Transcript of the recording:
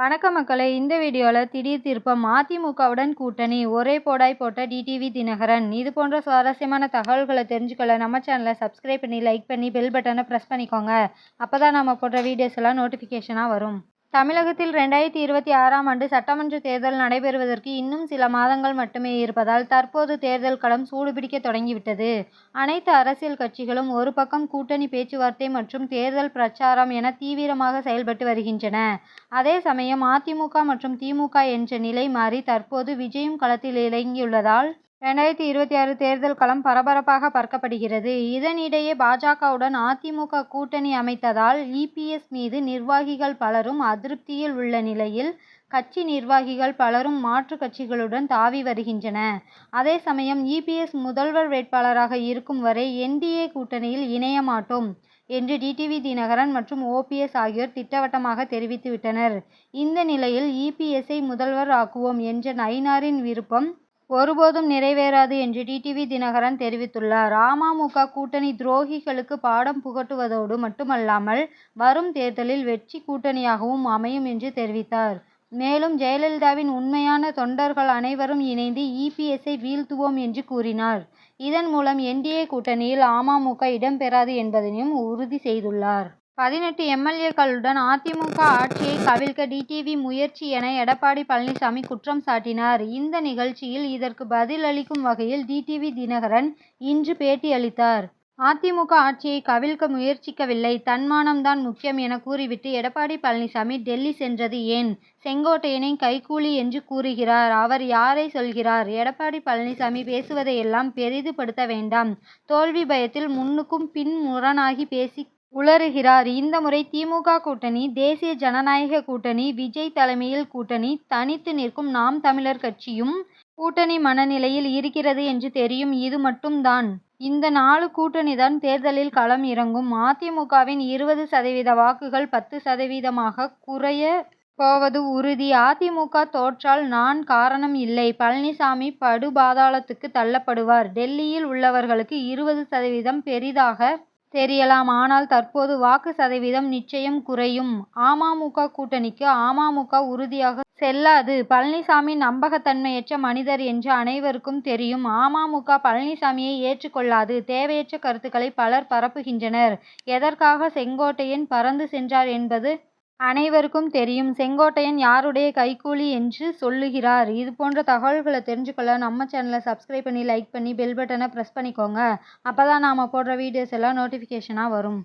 வணக்கம் மக்களை இந்த வீடியோவில் திடீர் திருப்பம் அதிமுகவுடன் கூட்டணி ஒரே போடாய் போட்ட டிடிவி தினகரன். இது போன்ற சுவாரஸ்யமான தகவல்களை தெரிஞ்சுக்கொள்ள நம்ம சேனலை சப்ஸ்கிரைப் பண்ணி லைக் பண்ணி பெல் பட்டனை ப்ரெஸ் பண்ணிக்கோங்க. அப்போ தான் நம்ம போடுற வீடியோஸ் எல்லாம் நோட்டிஃபிகேஷனாக வரும். தமிழகத்தில் ரெண்டாயிரத்தி இருபத்தி ஆறாம் ஆண்டு சட்டமன்ற தேர்தல் நடைபெறுவதற்கு இன்னும் சில மாதங்கள் மட்டுமே இருப்பதால் தற்போது தேர்தல் களம் சூடுபிடிக்க தொடங்கிவிட்டது. அனைத்து அரசியல் கட்சிகளும் ஒரு பக்கம் கூட்டணி பேச்சுவார்த்தை மற்றும் தேர்தல் பிரச்சாரம் என தீவிரமாக செயல்பட்டு வருகின்றன. அதே சமயம் அதிமுக மற்றும் திமுக என்ற நிலை மாறி தற்போது விஜயும் களத்தில் இறங்கியுள்ளதால் ரெண்டாயிரத்தி இருபத்தி ஆறு தேர்தல் களம் பரபரப்பாக பார்க்கப்படுகிறது. இதனிடையே பாஜகவுடன் அதிமுக கூட்டணி அமைத்ததால் இபிஎஸ் மீது நிர்வாகிகள் பலரும் அதிருப்தியில் உள்ள நிலையில் கட்சி நிர்வாகிகள் பலரும் மாற்று கட்சிகளுடன் தாவி வருகின்றன. அதே சமயம் இபிஎஸ் முதல்வர் வேட்பாளராக இருக்கும் வரை என்டிஏ கூட்டணியில் இணைய மாட்டோம் என்று டிடிவி தினகரன் மற்றும் ஓபிஎஸ் ஆகியோர் திட்டவட்டமாக தெரிவித்துவிட்டனர் இந்த நிலையில் இபிஎஸ்ஐ முதல்வர் ஆக்குவோம் என்ற நயினாரின் விருப்பம் ஒருபோதும் நிறைவேறாது என்று டிடிவி தினகரன் தெரிவித்துள்ளார். அமமுக கூட்டணி துரோகிகளுக்கு பாடம் புகட்டுவதோடு மட்டுமல்லாமல் வரும் தேர்தலில் வெற்றி கூட்டணியாகவும் அமையும் என்று தெரிவித்தார். மேலும் ஜெயலலிதாவின் உண்மையான தொண்டர்கள் அனைவரும் இணைந்து இபிஎஸ்ஐ வீழ்த்துவோம் என்று கூறினார். இதன் மூலம் என்டிஏ கூட்டணியில் அமமுக இடம்பெறாது என்பதனையும் உறுதி செய்துள்ளார். பதினெட்டு எம்எல்ஏக்களுடன் அதிமுக ஆட்சியை கவிழ்க்க டிடிவி முயற்சி என எடப்பாடி பழனிசாமி குற்றம் சாட்டினார். இந்த நிகழ்ச்சியில் இதற்கு பதிலளிக்கும் வகையில் டிடிவி தினகரன் இன்று பேட்டியளித்தார். அதிமுக ஆட்சியை கவிழ்க்க முயற்சிக்கவில்லை. தன்மானம்தான் முக்கியம் என கூறிவிட்டு எடப்பாடி பழனிசாமி டெல்லி சென்றது ஏன்? செங்கோட்டையனை கைக்கூலி என்று கூறுகிறார். அவர் யாரை சொல்கிறார்? எடப்பாடி பழனிசாமி பேசுவதையெல்லாம் பெரிதுபடுத்த வேண்டாம். தோல்வி பயத்தில் முன்னுக்கும் பின் முரணாகி பேசி உளறுகிறார். இந்த முறை திமுக கூட்டணி தேசிய ஜனநாயக கூட்டணி விஜய் தலைமையில் கூட்டணி தனித்து நிற்கும் நாம் தமிழர் கட்சியும் கூட்டணி மனநிலையில் இருக்கிறது என்று தெரியும். இது மட்டும்தான். இந்த நாலு கூட்டணிதான் தேர்தலில் களம் இறங்கும். அதிமுகவின் இருபது சதவீத வாக்குகள் பத்து சதவீதமாக குறைய போவது உறுதி. அதிமுக தோற்றால் நான் காரணம் இல்லை. பழனிசாமி படுபாதாளத்துக்கு தள்ளப்படுவார். டெல்லியில் உள்ளவர்களுக்கு இருபது சதவீதம் பெரிதாக தெரியலாம். ஆனால் தற்போது வாக்கு சதவீதம் நிச்சயம் குறையும். அமமுக கூட்டணிக்கு அமமுக உறுதியாக செல்லாது. பழனிசாமி நம்பகத்தன்மையற்ற மனிதர் என்று அனைவருக்கும் தெரியும். அமமுக பழனிசாமியை ஏற்றுக்கொள்ளாது. தேவையற்ற கருத்துக்களை பலர் பரப்புகின்றனர். எதற்காக செங்கோட்டையன் பறந்து சென்றார் என்பது அனைவருக்கும் தெரியும் செங்கோட்டையன் யாருடைய கைக்கூலி என்று சொல்லுகிறார். இது போன்ற தகவல்களை தெரிஞ்சுக்கொள்ள நம்ம சேனலை சப்ஸ்கிரைப் பண்ணி லைக் பண்ணி பெல் பட்டனை ப்ரெஸ் பண்ணிக்கோங்க. அப்போ தான் நாம் போடுற வீடியோஸ் எல்லாம் நோட்டிஃபிகேஷனாக வரும்.